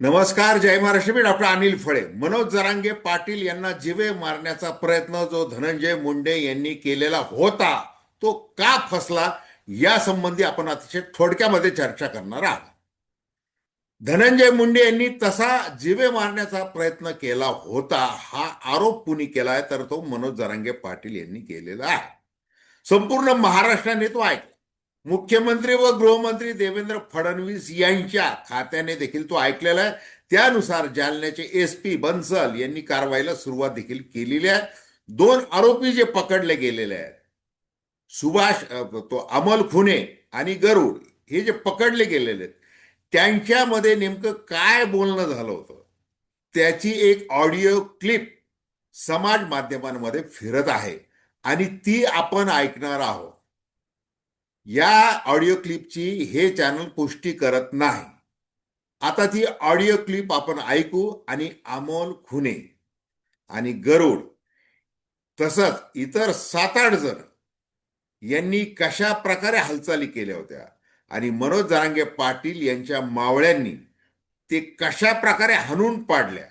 नमस्कार जय महाराष्ट्र. मी डॉक्टर अनिल फळे. मनोज जरांगे पाटील यांना जिवे मारण्याचा प्रयत्न जो धनंजय मुंडे यांनी केलेला होता तो का फसला या संबंधी आपण अतिशय थोडक्यामध्ये चर्चा करणार आहोत. धनंजय मुंडे यांनी तसा जिवे मारण्याचा प्रयत्न केला होता हा आरोप कुणी केलाय तर तो मनोज जरांगे पाटील यांनी केलेला आहे. संपूर्ण महाराष्ट्राने तो ऐकला. मुख्यमंत्री व गृहमंत्री देवेंद्र फडणवीस यांच्या खात्याने देखील तो ऐकलेला आहे. त्यानुसार जालन्याचे एस पी बन्सल यांनी कारवाईला सुरुवात देखील केलेली आहे. दोन आरोपी जे पकडले गेलेले आहेत सुभाष तो अमल खुने आणि गरुड हे जे पकडले गेलेले आहेत त्यांच्यामध्ये नेमकं काय बोलणं झालं होतं? त्याची एक ऑडिओ क्लिप समाज माध्यमांमध्ये फिरत आहे आणि ती आपण ऐकणार आहोत. या ऑडिओ क्लिपची हे चॅनल पुष्टी करत नाही. आता ती ऑडिओ क्लिप आपण ऐकू आणि अमोल खुने आणि गरुड तसंच इतर सात आठ जण यांनी कशा प्रकारे हालचाली केल्या होत्या आणि मनोज जरांगे पाटील यांच्या मावळ्यांनी ते कशा प्रकारे हाणून पाडल्या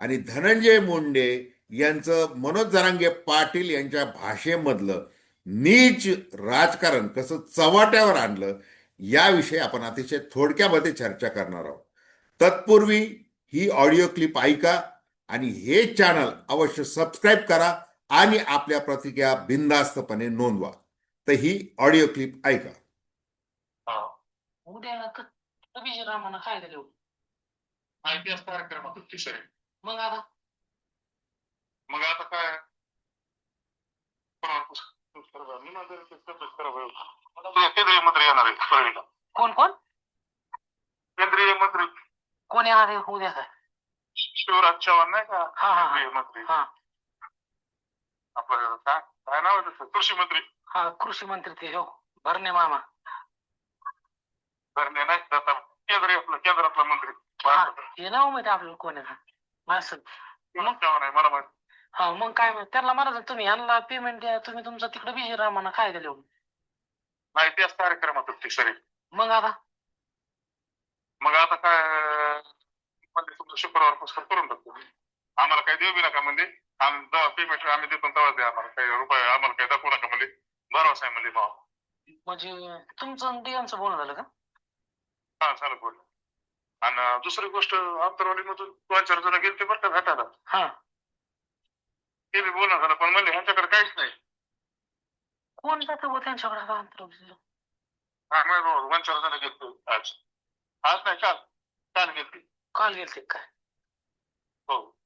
आणि धनंजय मुंडे यांचं मनोज जरांगे पाटील यांच्या भाषेमधलं नीच राजकारण कसं चव्हाट्यावर आणलं याविषयी आपण अतिशय थोडक्यामध्ये चर्चा करणार आहोत. तत्पूर्वी ही ऑडिओ क्लिप ऐका आणि हे चॅनल अवश्य सबस्क्राईब करा आणि आपल्या प्रतिक्रिया बिनधास्तपणे नोंदवा. तर ही ऑडिओ क्लिप ऐका. मग आता काय कोणावर पुस्तक करावं? मी माझं ते तसंच करावं. ते केंद्रीय मंत्री येणार आहे परळीला कोण कोण? केंद्रीय मंत्री कोण येणार आहे? उद्या शिवराज चव्हाण नाही का? हा, हा. केंद्रीय मंत्री. हा. आपलं काय काय नाव आहे त्याचं? कृषी मंत्री. हा कृषी मंत्री ते हो. भरणे मामा. धरणे नाही आता केंद्रीय आपलं केंद्रातला मंत्री. हा हे नाव माहिती आपल्याला कोण आहे का असं शिवराज चव्हाण आहे मला माहिती. हा मग काय माहीत. त्यांना म्हणायचं तुम्ही यांना पेमेंट द्या तुम्ही तुमचं तिकडे बिजी रामानं काय दिलं नाही त्याच कार्यक्रमात अतिशय मग आता? मग आता काय म्हणजे तुमचं शुक्रवार पुस्तक करून टाकतो. आम्हाला काही देऊ बी नका म्हणजे. आम्ही जेव्हा पेमेंट आम्ही देतो तेव्हा द्या आम्हाला. काही रुपये आम्हाला काही दाखवू नका म्हणजे. भरोसा आहे म्हणजे भाव. म्हणजे तुमचं डियांचं बोलणं झालं का? हा चालू बोल आणि दुसरी गोष्ट आंतरवालीमधून दोन चार जण गेले ते बरं का भेटायला. हा. ते बी बोलणं झालं पण म्हणजे ह्यांच्याकडे काहीच नाही. कोण जातं बुवा त्यांच्याकडे अंतरावलीला? हा नाही बरोबर दोन चार जण गेले आज. आज नाही काल. काल गेले काल गेलते काय? हो.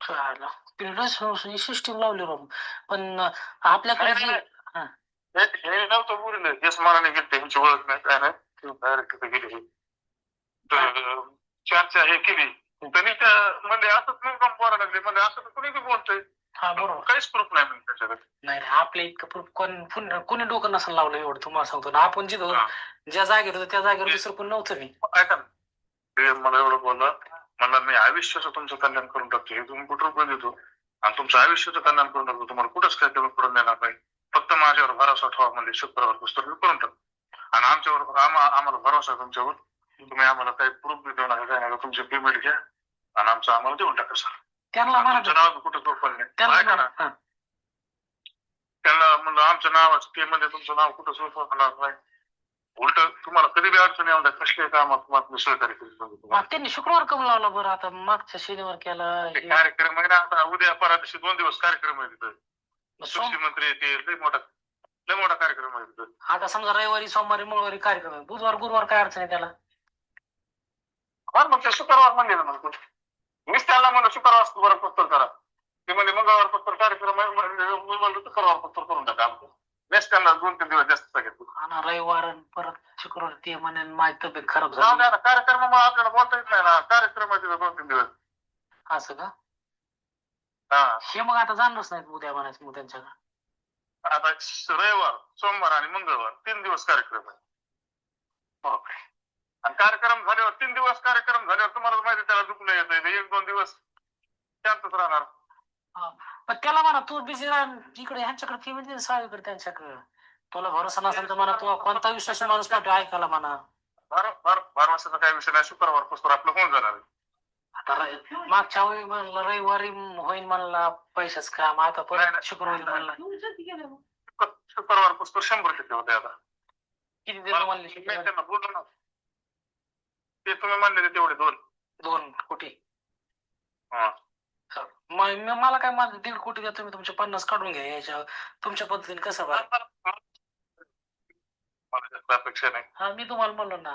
चालेल सिस्टीम लावली राहून पण आपल्याकडे नाही, जे नाही, हे. हे नव्हतं बोलले. जस मनाने गेले ह्यांची ओळख नाही. काय नाही? डायरेक्ट तिथे गेले. तर चर्चा हे केली. त्यांनी त्या म्हणजे असंच लागले. म्हणजे असं तर कुणी बी बोलतोय. हा बरोबर. काहीच प्रूफ नाही म्हणजे त्याच्याकडे. नाही नाही, आपल्या इतकं प्रूफ कोण कोण- कोणी डोकं नसेल लावलं एवढं तुम्हाला सांगतो ना. आपण जिथं हा. ज्या जागेवर होतो त्या जागेवर दुसरं कोण नव्हतं मी ऐका ना. ते मला एवढं बोलला मला मी आयुष्याचं तुमचं कल्याण करून टाकतो. हे तुम्ही कुठं रुपये देतो? आणि तुमचं आयुष्याचं कल्याण करून टाकतो. तुम्हाला कुठंच काही कमी पडून देणार नाही. फक्त माझ्यावर भरोसा ठेवा म्हणजे शुक्रवार पुस्तक मी करून टाकतो. आणि आमच्यावर आम्हा- आम्हाला भरोसा आहे तुमच्यावर. तुम्ही आम्हाला काही प्रूफ बी देऊ नका काय नका. तुमची पेमेंट घ्या. आणि आमचं आम्हाला देऊन टाका सर. त्यांना तुमचं नाव कुठं झोपलं नाही. त्यांना ऐका ना. म्हणा हा. त्यांना म्हणलं आमचं नावाचं ते म्हणजे तुमचं नाव कुठं झोपणार नाही. उलट तुम्हाला कधी बी अडचण येऊ द्या कसल्या कामात तुम्हाला मी सहकार्य तुम्हाला. त्यांनी शुक्रवार कम लावला बरं आता मागच्या शनिवार केला. ते हे- कार्यक्रम आहे ना आता उद्या परा दिवशी दोन दिवस कार्यक्रम आहे तिथं. सोम- कृषी मंत्री येते लय मोठा लय मोठा कार्यक्रम आहे तिथं. आता समजा रविवारी सोमवारी मंगळवारी कार्यक्रम आहे. बुधवार गुरुवार काय अडचण आहे त्याला? बरं मग ते शुक्रवार म्हणले ना मग. मीच त्यांना म्हणलं शुक्रवार बरं पत्तर करा. ते म्हणजे मंगळवार पत्तर कार्यक्रम मी म्हणलं शुक्रवार पत्तर करून टाका आमचं. नेक्स्ट त्यांना दोन तीन दिवस जास्त सांगितलं आणि रविवार आणि परत शुक्रवार ते म्हणे माझी तब्येत खराब जाऊ द्या झाली ना कार्यक्रमामुळे आपल्याला बोलता येत नाही ना. कार्यक्रम आहे तिथं दोन तीन दिवस. असं का? हा. हे मग आता जाणारच नाहीत उद्या म्हणायचं मग त्यांच्याकडे. आता रविवार सोमवार आणि मंगळवार तीन दिवस कार्यक्रम आहे. बापरे. आणि कार्यक्रम झाल्यावर तीन दिवस कार्यक्रम झाल्यावर तुम्हाला माहिती त्याला दुखणं येत एक दोन दिवस शांतच राहणार. पण त्याला म्हणा तू बिझी राह इकडे ह्यांच्याकडे दे साळीकडे त्यांच्याकडे. तुला भरोसा नसेल तर म्हणा तू कोणता विश्वासी माणूस पाठव ऐकायला म्हणा. भर- भर- बारमासाचा काही विषय नाही. शुक्रवार पुस्तक आपलं होऊन जाणार. आता मागच्या वेळी म्हणलं रविवारी होईल म्हणला पैशाच काम आता परत. शुक्रवारी म्हणला. शुक्र- शुक्रवार पुस्तक शंभर टक्के होते आता. किती देतो म्हणले? ना. ते तुम्ही म्हणले तेवढे दोन. दोन कोटी. हा. म- म- मला काय माझं दीड कोटी द्या तुम्ही तुमचे पन्नास काढून घ्या याच्या तुमच्या पद्धतीने कसं मला जास्त अपेक्षा नाही. हा मी तुम्हाला म्हणलो ना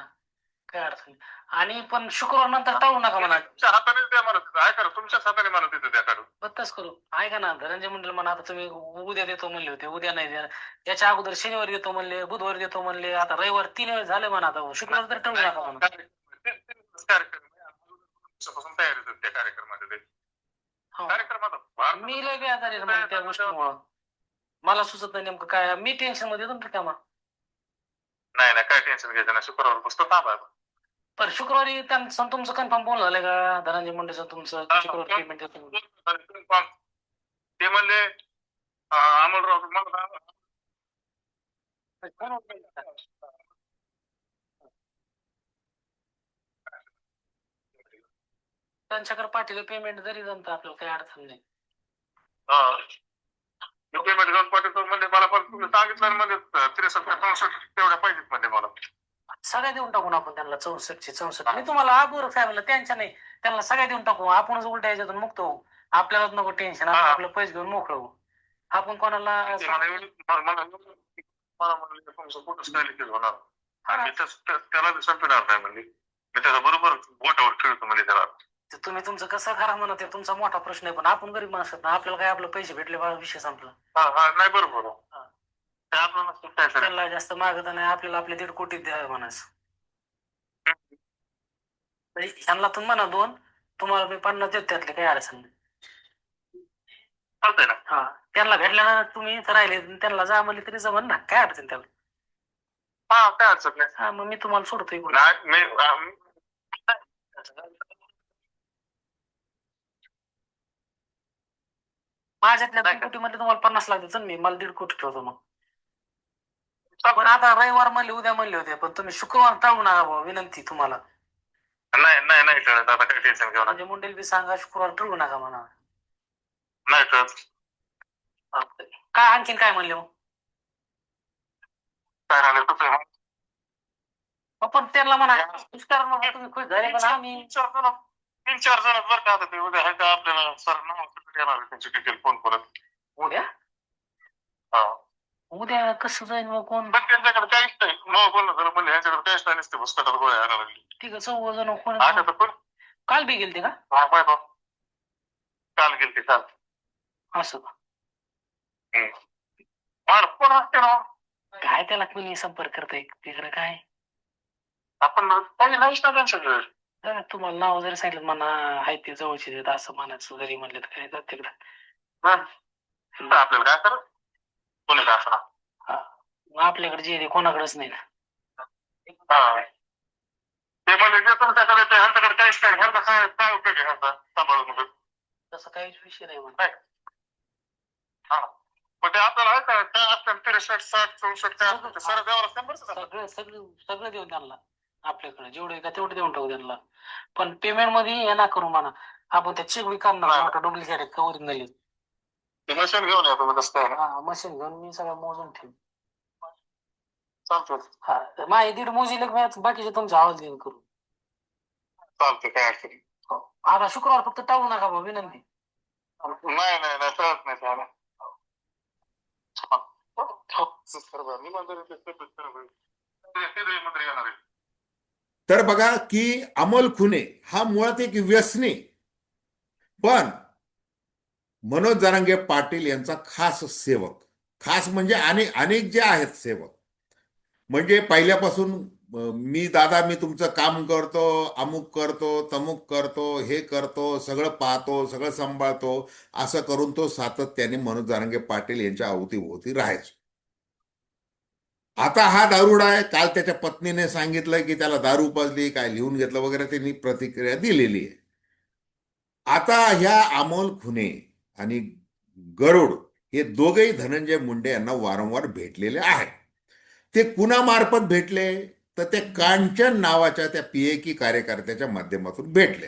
काय अडचण नाही. आणि पण शुक्रवार नंतर टाळू नका म्हणा. तुमच्या हाताने द्या मला काय करा तुमच्याच हाताने मला तिथे द्या काढून. बत्ताच करू. ऐका ना धनंजय मंडळ म्हणा आता तुम्ही उद्या देतो म्हणले होते उद्या नाही द्या याच्या अगोदर शनिवारी देतो म्हणले बुधवारी देतो म्हणले आता रविवार तीन वेळ झाले म्हणा आता शुक्रवार तर टाळू नका म्हणा. कार्यक्रम तयारी त्या हो. कार्यक्रमात मी लय मग त्या गोष्टीमुळं. मला सुचत नाही नेमकं काय. मी टेन्शनमध्ये येतो कामा नाही नाही काय टेन्शन घ्यायचं नाही. शुक्रवार थांबा पण शुक्रवारी त्यांचं तुमचं कन्फर्म बोलणं झालंय का? धनंजय मुंडेचं तुमचं? शुक्रवारी. पेमेंट म्हणून. ते म्हणले अं, अमोलराव मला त्यांच्याकडे पाठीला पेमेंट जरी जमतं आपल्याला काही अडचण नाही. हा. पेमेंट घेऊन पाठवतो म्हणजे मला पण तुम्ही सांगितलं म्हणजे त्रेसष्ट चौसष्ट तेवढ्या पाहिजेत म्हणजे मला. सगळ्या देऊन टाकून आपण त्यांना चौसष्टशे चौसष्ट. मी तुम्हाला आबूर साहेबला त्यांच्या नाही त्यांना सगळ्या देऊन टाकू. आपणच उलट्या याच्यातून मुक्त होऊ. आपल्यालाच नको टेन्शन आपण. आपलं पैसे घेऊन मोकळं होऊ. आपण कोणाला त्याला संपणार नाही म्हणजे. मी त्याचा बरोबर बोटावर खेळतो म्हणजे त्याला. ते तुम्ही तुमचं कसं करा म्हणा ते तुमचा मोठा प्रश्न आहे पण आपण गरीब माणसात ना आपल्याला काय आपलं पैसे भेटले बा विषय संपला. हा हा नाही बरोबर. आहे. हा. ते. त्यांना जास्त मागत नाही आपल्याला आपले दीड कोटी द्या म्हणायचं. ह्यांना तुम्ही म्हणा दोन तुम्हाला मी पन्नास देतो त्यातले काही अडचण नाही. चालतंय ना. हा त्यांना भेटल्यानंतर तुम्ही इथं राहिले त्यांना जा म्हणले तरी जमन ना काय अडचण त्याला? हा काय अडचण नाही. हा मग मी तुम्हाला सोडतो इकडून. नाही मी आम- माझ्यातल्या दोन? कोटी मध्ये तुम्हाला पन्नास लागते चल मी मला दीड कोटी ठेवतो मग. पण आता रविवार म्हणले उद्या म्हणले होते. पण तुम्ही शुक्रवार टाळू नका भाऊ विनंती तुम्हाला. नाही नाही नाही आता काय टेन्शन घेऊ नका. म्हणजे मुंडेल बी सांगा शुक्रवार टाळू नका म्हणा. नाही काय आणखीन काय म्हणले मग? काय मग? पण त्यांना म्हणा तुम्ही खुश झाले पण आम्ही चार जण तीन चार जण बरं का आता ते उद्या आहे का आपल्याला सर तिकडे येणार आहे त्यांची डिटेल फोन परत उद्या? हा. उद्या कसं जाईल मग कोण? पण त्यांच्याकडे काहीच नाही. नाव बोलणं झालं म्हणजे ह्यांच्याकडे काहीच नाही नसते पुस्तकात गोळ्या आणायला लागली. ठीक आहे चौघ जण कोण? आता तर पण काल बी गेलते का? हा बाय काल गेलते काल. असं का? मार कोण असते ना? काय त्याला कोणी संपर्क करताय? तिकडे काय? आपण काही नाहीच ना त्यांच्याकडे. तुम्हाला नाव जरी सांगितलं म्हणा आहे ते जवळचे आहेत असं म्हणायचं जरी म्हणलं तर काय जात तिकडं. हा. आपल्याला काय कोणी काय असणार मग आपल्याकडे जे आहे ते कोणाकडेच नाही ना. हा. ते म्हणजे जे तुमच्याकडे ते ह्यांच्याकडे काहीच नाही. ह्यांचा काय काय उपयोग आहे ह्यांचा? सांभाळून तसं काहीच विषय नाही म्हणा. हा. मग ते आपल्याला आहे का काय साठ चौसष्ट काय असतं ते सारं का? सगळं सगळं सगळं देऊन त्यांना. आपल्याकडे जेवढे का तेवढे देऊन टाकू त्यांना पण पेमेंटमध्ये हे ना करू म्हणा आपण त्या चेक बी करणार हा. मोठा डुप्लिकेट आहे ते मशीन घेऊन या तुम्ही तसं काय ना हा मशीन घेऊन मी सगळं मोजून ठेव चालतं हा तर माझे दीड मोजी लग बाकीचे तुमच्या आवाज देऊन करू चालतं काय अडचण नाही. आता शुक्रवार फक्त टाळू नका भाऊ विनंती नाही नाही नाही कळत नाही त्याला हा. सर बरं, मी म्हणतो ते- ते- ते- ते- मंत्री येणार आहे. तर बघा की अमोल खुने हा मुळात एक व्यसनी. पण मनोज जरांगे पाटील यांचा खास सेवक. खास म्हणजे अनेक अनेक जे आहेत सेवक. म्हणजे पहिल्यापासून मी दादा मी तुमचं काम करतो अमुक करतो तमुक करतो हे करतो सगळं पाहतो सगळं सांभाळतो असं करून तो सातत्याने मनोज जारंगे पाटील यांच्या अवतीभोवती राहायचो. आता हा दारुडा आहे. काल त्याच्या पत्नीने सांगितलं की त्याला दारू पाजली काय लिहून घेतलं वगैरे त्यांनी प्रतिक्रिया दिलेली आहे. आता ह्या अमोल खुने आणि गरुड हे दोघेही धनंजय मुंडे यांना वारंवार भेटलेले आहे ते कुणामार्फत भेटले? तर ते कांचन नावाच्या त्या पीएकी कार्यकर्त्याच्या माध्यमातून भेटले.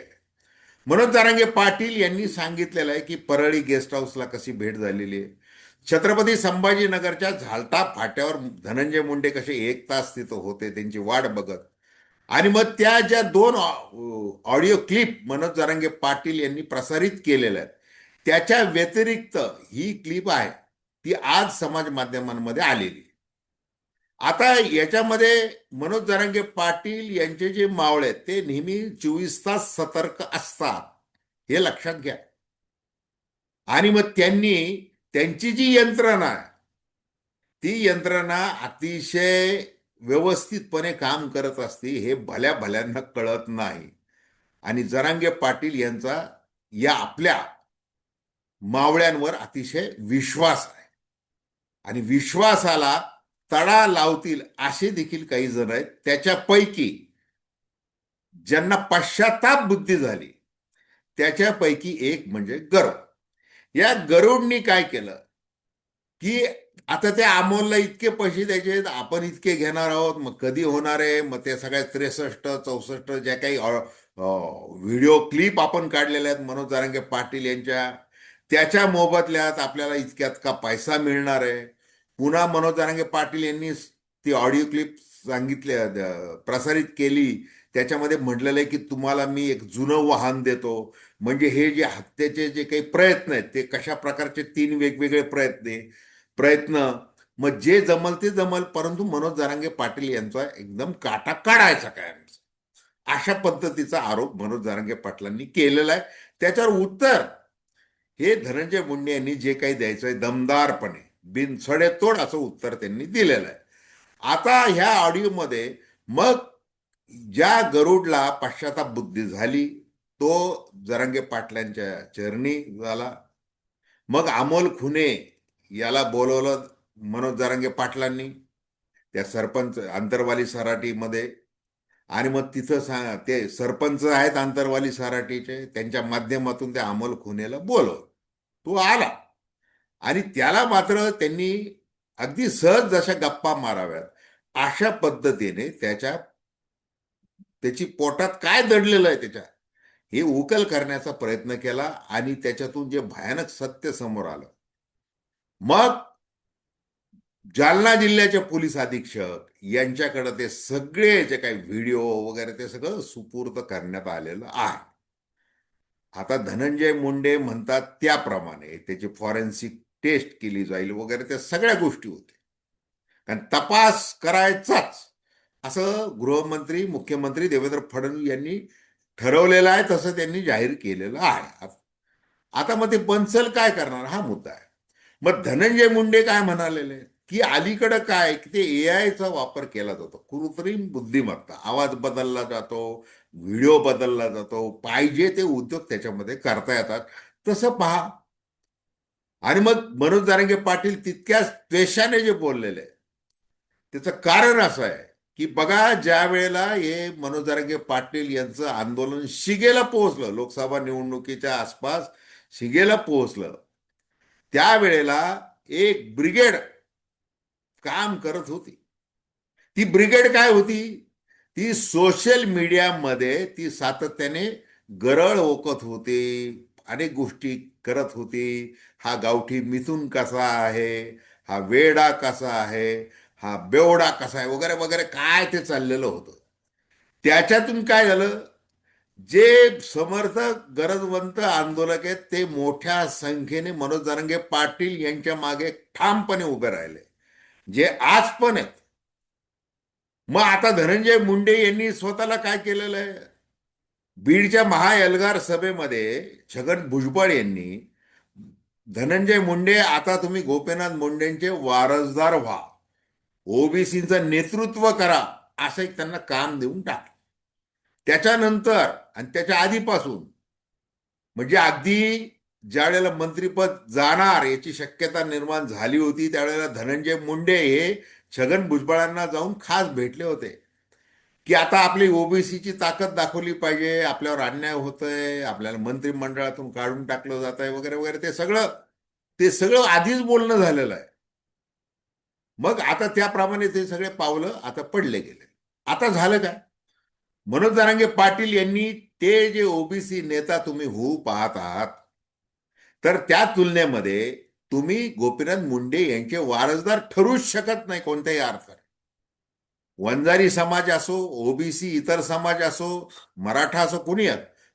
मनोज जारांगे पाटील यांनी सांगितलेलं आहे की परळी गेस्ट हाऊसला कशी भेट झालेली आहे? छत्रपती संभाजीनगरच्या झालता फाट्यावर धनंजय मुंडे कसे एक तास तिथं होते त्यांची वाट बघत. आणि मग त्या ज्या दोन ऑडिओ क्लिप मनोज जारांगे पाटील यांनी प्रसारित केलेल्या आहेत त्याच्या व्यतिरिक्त ही क्लिप आहे ती आज समाज माध्यमांमध्ये आलेली. आता याच्यामध्ये मनोज जरांगे पाटील यांचे जे मावळे आहेत ते नेहमी चोवीस तास सतर्क असतात हे लक्षात घ्या. आणि मग त्यांनी त्यांची जी यंत्रणा आहे ती यंत्रणा अतिशय व्यवस्थितपणे काम करत असते हे भल्या भल्यांना कळत नाही. आणि जरांगे पाटील यांचा या आपल्या मावळ्यांवर अतिशय विश्वास आहे. आणि विश्वासाला तडा लावतील असे देखील काही जण आहेत. त्याच्यापैकी ज्यांना पश्चाताप बुद्धी झाली त्याच्यापैकी एक म्हणजे गर्व. या गरुडनी काय केलं? की आता त्या अमोलला इतके पैसे द्यायचे आहेत आपण इतके घेणार आहोत मग कधी होणार आहे? मग ते सगळ्या त्रेसष्ट चौसष्ट ज्या काही व्हिडिओ क्लिप आपण काढलेल्या आहेत मनोज जारंगे पाटील यांच्या त्याच्या मोबदल्यात आपल्याला इतक्यात का पैसा मिळणार आहे? पुन्हा मनोज जारंगे पाटील यांनी ती ऑडिओ क्लिप सांगितले प्रसारित केली. त्याच्यामध्ये म्हटलेलं आहे की तुम्हाला मी एक जुनं वाहन देतो. म्हणजे हे जे हत्येचे जे काही प्रयत्न आहेत ते कशा प्रकारचे तीन वेगवेगळे प्रयत्न प्रयत्न मग जे जमल ते जमल. परंतु मनोज जारांगे पाटील यांचा एकदम काटा काढायचा काय अशा पद्धतीचा आरोप मनोज जारांगे पाटलांनी केलेला आहे. त्याच्यावर उत्तर हे धनंजय मुंडे यांनी जे काही द्यायचं आहे दमदारपणे बिनसडेतोड असं उत्तर त्यांनी दिलेलं आहे. आता ह्या ऑडिओमध्ये मग ज्या गरुडला पाश्चाताप बुद्धी झाली तो जरांगे पाटलांच्या चरणी झाला. मग अमोल खुने याला बोलवलं मनोज जरांगे पाटलांनी त्या सरपंच आंतरवाली सराटीमध्ये. आणि मग तिथं सा ते सरपंच आहेत आंतरवाली सराटीचे त्यांच्या माध्यमातून त्या अमोल खुनेला बोलवलं. तो आला. आणि त्याला मात्र त्यांनी अगदी सहज जशा गप्पा माराव्यात. अशा पद्धतीने त्याच्या त्याची पोटात काय दडलेलं आहे त्याच्या? हे उकल करण्याचा प्रयत्न केला आणि त्याच्यातून जे भयानक सत्य समोर आलं. मग जालना जिल्ह्याचे पोलीस अधीक्षक यांच्याकडे ते सगळे जे काही व्हिडिओ वगैरे ते सगळं सुपूर्द करण्यात आलेलं आहे. आता धनंजय मुंडे म्हणतात त्याप्रमाणे त्याची फॉरेन्सिक टेस्ट केली जाईल वगैरे त्या सगळ्या गोष्टी होत्या. कारण तपास करायचाच. असं गृहमंत्री मुख्यमंत्री देवेंद्र फडणवीस यांनी ठरवलेलं आहे तसं त्यांनी जाहीर केलेलं आहे. आता मग ते बन्सल काय करणार? हा मुद्दा आहे. मग धनंजय मुंडे काय म्हणालेले? की अलीकडं काय? की ते ए आयचा वापर केला जातो. कृत्रिम बुद्धिमत्ता. आवाज बदलला जातो व्हिडिओ बदलला जातो पाहिजे ते उद्योग त्याच्यामध्ये करता येतात. तसं पहा. आणि मग मनोज दारंगे पाटील तितक्याच द्वेषाने जे बोललेले त्याचं कारण असं आहे. की बघा ज्या वेळेला हे मनोज जारंगे पाटील यांचं आंदोलन शिगेला पोहोचलं लोकसभा निवडणुकीच्या आसपास शिगेला पोहोचलं त्यावेळेला एक ब्रिगेड काम करत होती. ती ब्रिगेड काय होती? ती सोशल मीडियामध्ये ती सातत्याने गरळ ओकत होती अनेक गोष्टी करत होती. हा गावठी मिथून कसा आहे? हा वेडा कसा आहे? हा बेवडा कसा आहे वगैरे वगैरे काय ते चाललेलं होतं. त्याच्यातून काय झालं जे समर्थक गरजवंत आंदोलक आहेत ते मोठ्या संख्येने मनोज जारंगे पाटील यांच्या मागे ठामपणे उभे राहिले. जे आज पण आहेत. मग आता धनंजय मुंडे यांनी स्वतःला काय केलेलं आहे? बीडच्या महाएल्गार सभेमध्ये छगन भुजबळ यांनी धनंजय मुंडे आता तुम्ही गोपीनाथ मुंडेंचे वारसदार व्हा. ओबीसीचं नेतृत्व करा असं एक त्यांना काम देऊन टाकलं. त्याच्यानंतर आणि त्याच्या आधीपासून म्हणजे अगदी ज्या वेळेला मंत्रीपद जाणार याची शक्यता निर्माण झाली होती त्यावेळेला धनंजय मुंडे हे छगन भुजबळांना जाऊन खास भेटले होते. की आता आपली ओबीसीची ताकद दाखवली पाहिजे आपल्यावर अन्याय होतोय आपल्याला मंत्रिमंडळातून काढून टाकलं जात आहे वगैरे वगैरे ते सगळं ते सगळं आधीच बोलणं झालेलं आहे. मग आता त्याप्रमाणे ते सगळे पावलं आता पडले गेले. आता झालं काय? मनोज जरांगे पाटील यांनी ते जे ओबीसी नेता तुम्ही होऊ पाहत आहात तर त्या तुलनेमध्ये तुम्ही गोपीनाथ मुंडे यांचे वारसदार ठरूच शकत नाही कोणत्याही अर्थाने वंजारी समाज असो ओबीसी इतर समाज असो मराठा असो कुणी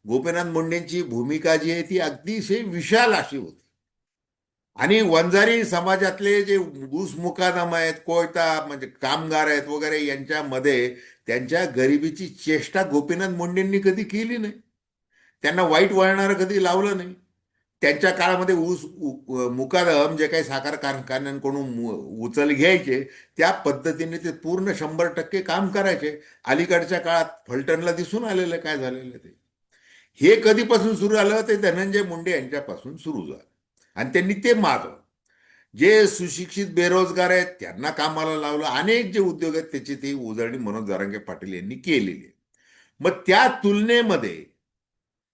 गोपीनाथ मुंडेंची भूमिका जी आहे ती अगदीशय विशाल अशी होती. आणि वंजारी समाजातले जे ऊस मुकादम आहेत कोयता म्हणजे कामगार आहेत वगैरे यांच्यामध्ये त्यांच्या गरिबीची चेष्टा गोपीनाथ मुंडेंनी कधी केली नाही. त्यांना वाईट वळणारं कधी लावलं नाही. त्यांच्या काळामध्ये ऊस मुकादम जे काही साखर कारखान्यांकडून उचल घ्यायचे त्या पद्धतीने ते पूर्ण शंभर टक्के काम करायचे. अलीकडच्या काळात फलटणला दिसून आलेलं काय झालेलं ते? हे कधीपासून सुरू झालं? ते धनंजय मुंडे यांच्यापासून सुरू झालं. आणि त्यांनी ते मारलं. जे सुशिक्षित बेरोजगार आहेत त्यांना कामाला लावलं. अनेक जे उद्योग आहेत त्याची ती उजळणी मनोज जारांगे पाटील यांनी केलेली. आहे मग त्या तुलनेमध्ये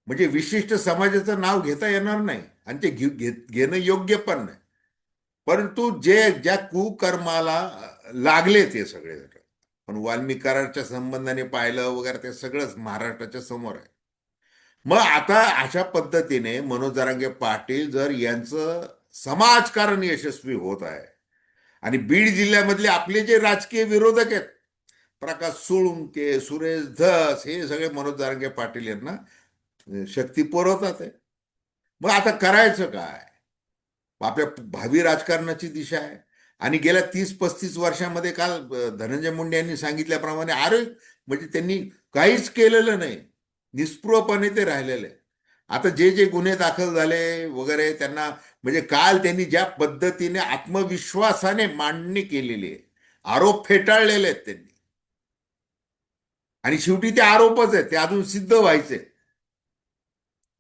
म्हणजे विशिष्ट समाजाचं नाव घेता येणार नाही आणि ते घे- घे- घेणं योग्य पण नाही. परंतु जे ज्या कुकर्माला लागले ते सगळे पण वाल्मिक करारच्या संबंधाने पाहिलं वगैरे ते सगळंच महाराष्ट्राच्या समोर आहे. मग आता अशा पद्धतीने मनोज जरांगे पाटील जर यांचं समाजकारण यशस्वी होत आहे आणि बीड जिल्ह्यामधले आपले जे राजकीय विरोधक आहेत प्रकाश सुळुंके सुरेश धस हे सगळे मनोज जरांगे पाटील यांना शक्ती पुरवतात आहे. मग आता करायचं काय? आपल्या भावी राजकारणाची दिशा आहे. आणि गेल्या तीस पस्तीस वर्षामध्ये काल धनंजय मुंडे यांनी सांगितल्याप्रमाणे अरे म्हणजे त्यांनी काहीच केलेलं नाही. निस्पृहपणे ते राहिलेले. आता जे जे गुन्हे दाखल झाले वगैरे त्यांना म्हणजे काल त्यांनी ज्या पद्धतीने आत्मविश्वासाने मांडणी केलेली आहे आरोप फेटाळलेले आहेत त्यांनी. आणि शेवटी ते आरोपच आहेत ते अजून सिद्ध व्हायचे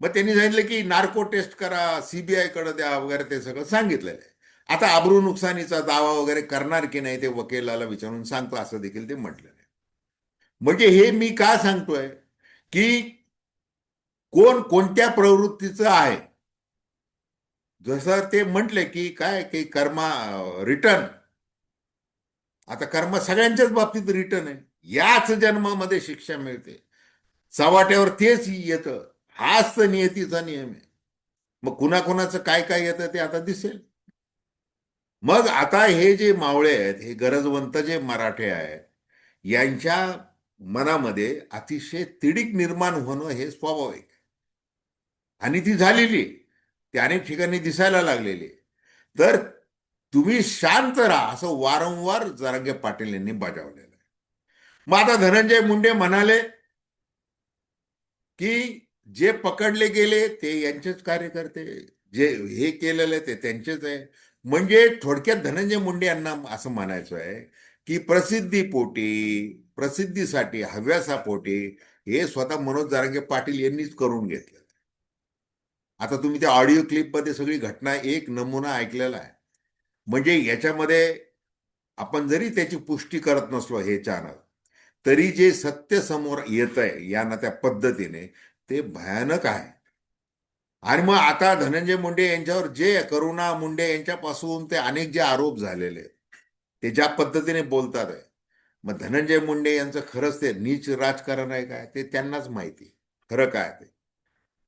मग त्यांनी सांगितलं की नार्को टेस्ट करा सीबीआयकडे द्या वगैरे ते सगळं सांगितलेलं आहे. आता आबरू नुकसानीचा दावा वगैरे करणार की नाही ते वकिलाला विचारून सांगतो असं देखील ते म्हटलेलं आहे. म्हणजे हे मी का सांगतोय? की कोण कोणत्या प्रवृत्तीचं आहे? जसं ते म्हटले की काय की कर्मा रिटर्न आता कर्म सगळ्यांच्याच बाबतीत रिटर्न आहे. याच जन्मामध्ये शिक्षा मिळते. चव्हाट्यावर तेच येतं. हाच तर नियतीचा नियम आहे. मग कुणाकुणाचं काय काय येतं ते आता दिसेल. मग आता हे जे मावळे आहेत हे गरजवंत जे मराठे आहेत यांच्या मनामध्ये अतिशय तिडीक निर्माण होणं हे स्वाभाविक. आहे. आणि ती झालेली ती अनेक ठिकाणी दिसायला लागलेली तर तुम्ही शांत राहा असं वारंवार जरांगे पाटील यांनी बजावलेलं आहे. मग आता धनंजय मुंडे म्हणाले की जे पकडले गेले ते यांचेच कार्यकर्ते जे हे केलेले ते त्यांचेच आहे. म्हणजे थोडक्यात धनंजय मुंडे यांना असं म्हणायचं आहे की प्रसिद्धीपोटी प्रसिद्धीसाठी हव्यासापोटी हे स्वतः मनोज जारंगे पाटील यांनीच करून घेतलं. आता तुम्ही त्या ऑडिओ क्लिपमध्ये सगळी घटना एक नमुना ऐकलेला आहे. म्हणजे याच्यामध्ये आपण जरी त्याची पुष्टी करत नसलो हे चॅनल तरी जे सत्य समोर येत आहे यांना त्या पद्धतीने ते भयानक आहे. आणि मग आता धनंजय मुंडे यांच्यावर जे करुणा मुंडे यांच्यापासून ते अनेक जे आरोप झालेले ते ज्या पद्धतीने बोलतात आहे मग धनंजय मुंडे यांचं खरंच ते नीच राजकारण आहे काय? ते त्यांनाच माहिती. खरं काय ते?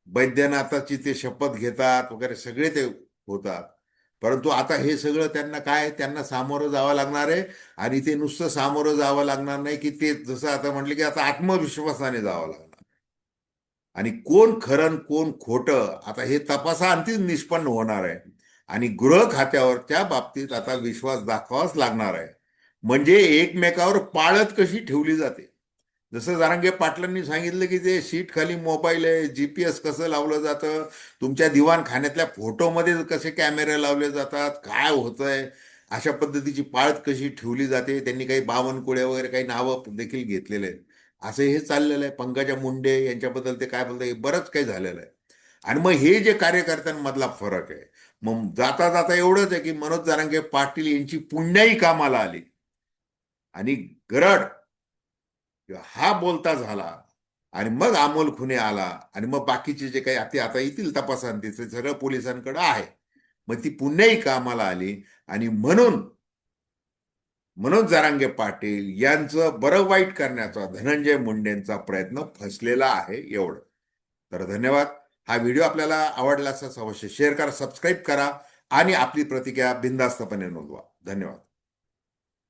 वैद्यनाथाची ते शपथ घेतात वगैरे सगळे ते होतात. परंतु आता हे सगळं त्यांना काय? त्यांना सामोरं जावं लागणार आहे आणि ते नुसतं सामोरं जावं लागणार नाही की ते जसं आता म्हटलं की आता आत्मविश्वासाने जावं लागणार. आणि कोण खरं कोण खोटं आता हे तपासा तपासाअंतीच निष्पन्न होणार आहे. आणि गृह खात्यावर त्या बाबतीत आता विश्वास दाखवावाच लागणार आहे. म्हणजे एकमेकावर पाळत कशी ठेवली जाते? जसं जारांगे पाटलांनी सांगितलं की ते सीट खाली मोबाईल आहे जीपीएस कसं लावलं जातं तुमच्या दिवाणखान्यातल्या फोटोमध्ये कसे कॅमेरे लावले जातात काय होतंय अशा पद्धतीची पाळत कशी ठेवली जाते त्यांनी काही बावनकुळे वगैरे काही नावं देखील घेतलेले आहेत. असं हे चाललेलं आहे. पंकजा मुंडे यांच्याबद्दल ते काय बोलतं हे बरंच काही झालेलं आहे. आणि मग हे जे कार्यकर्त्यांमधला फरक आहे मग जाता जाता एवढंच आहे की मनोज जारांगे पाटील यांची पुण्याही कामाला आली. आणि गरड हा बोलता झाला आणि मग अमोल खुने आला आणि मग बाकीचे जे काही आता आता येतील तपासांती ते सगळं पोलिसांकडे आहे. मग ती पुण्याही कामाला आली आणि म्हणून मनोज जरांगे पाटील यांचं बरं वाईट करण्याचा धनंजय मुंडेंचा प्रयत्न फसलेला आहे एवढं. तर धन्यवाद. हा व्हिडिओ आपल्याला आवडला असं अवश्य शेअर करा सबस्क्राईब करा आणि आपली प्रतिक्रिया बिनधास्तपणे नोंदवा. धन्यवाद.